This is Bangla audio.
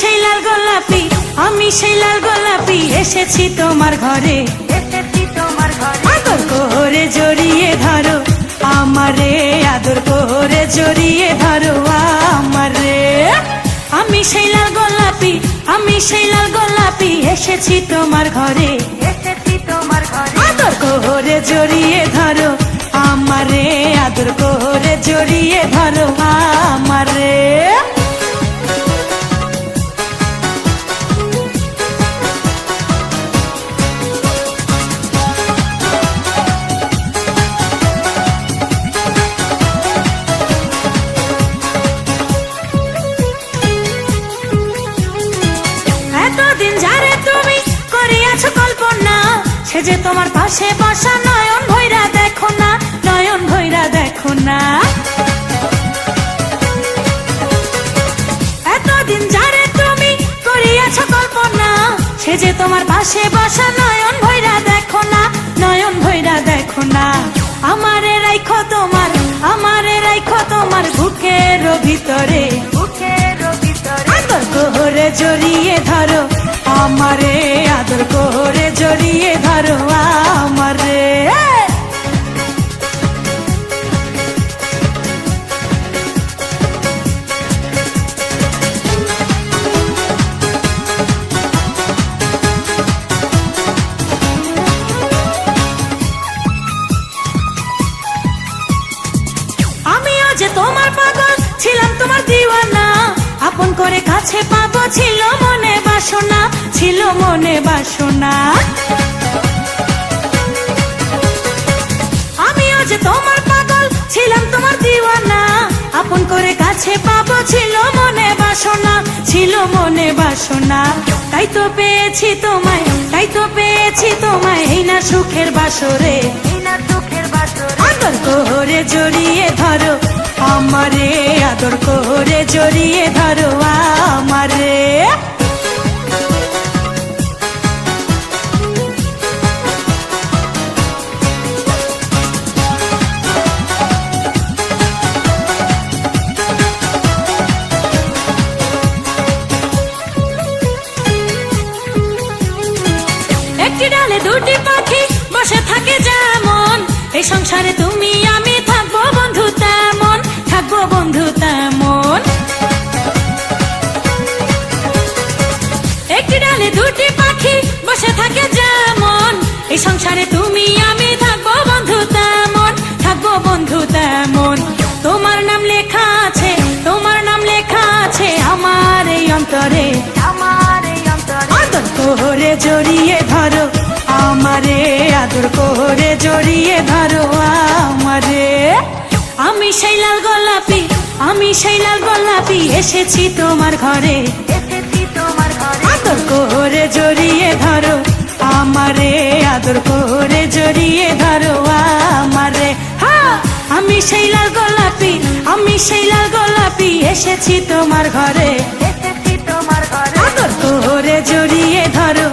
সেই লাল গোলাপি আমি সেই লাল গোলাপি এসেছি তোমার ঘরে। এসেছি তোমার ঘরে। আদর করে জড়িয়ে ধরো আমারে আদর করে জড়িয়ে ধরো আমারে। আমি সেই লাল গোলাপি আমি সেই লাল গোলাপি এসেছি তোমার ঘরে। এসেছি তোমার ঘরে। আদর করে জড়িয়ে ধরো আমারে আদর করে জড়িয়ে ধরো আমারে যে তোমার পাশে বসা নয়ন ভৈরা দেখো না নয়ন ভৈরা দেখো না। এতদিন যারে তুমি করিয়াছো কল্পনা সে যে তোমার পাশে বসা নয়ন ভৈরা দেখো না নয়ন ভৈরা দেখো না। আমারে রাইখো তোমার আমারে রাইখো তোমার বুকের ভিতরে। বুকের ভিতরে। আদর জড়িয়ে ধরো আমারে ধরো আমারে তোমার ছিলাম তোমার দিওয়ানা। আপন করে কাছে পাবো, ছিল মনে বাসনা, ছিল মনে বাসনা। তোমার পাগল ছিলাম তোমার দিওয়ানা। আপন করে কাছে পাবো ছিল মনে বাসনা ছিল মনে বাসনা। তাই তো পেয়েছি তোমায় তাই তো পেয়েছি তোমায় এই না সুখের বাসরে। এই না দুঃখের বাসরে। আদর করে জড়িয়ে ধরো আমারে আদর করে জড়িয়ে ধরো আমারে। ডালে দুটি পাখি বসে থাকে যেমন। এই সংসারে তুমি আমি থাকব বন্ধু তেমন থাকব বন্ধু তেমন। একটি ডালে দুটি পাখি বসে থাকে যেমন। এই সংসারে তুমি আমি থাকব বন্ধু তেমন থাকব বন্ধু তেমন। তোমার নাম লেখা আছে তোমার নাম লেখা আছে আমার এই অন্তরে। আমার এই অন্তরে। জড়িয়ে ধরো। আদর করে জড়িয়ে ধরো আমারে। আমি সেই লাল গোলাপি আমি সেই লাল গোলাপি এসেছি তোমার ঘরে। এসেছি তোমার ঘরে। আদর করে জড়িয়ে ধরো আমারে। আদর করে জড়িয়ে ধরো আমারে। আমি সেই লাল গোলাপি আমি সেই লাল গোলাপি এসেছি তোমার ঘরে। আদর করে জড়িয়ে ধরো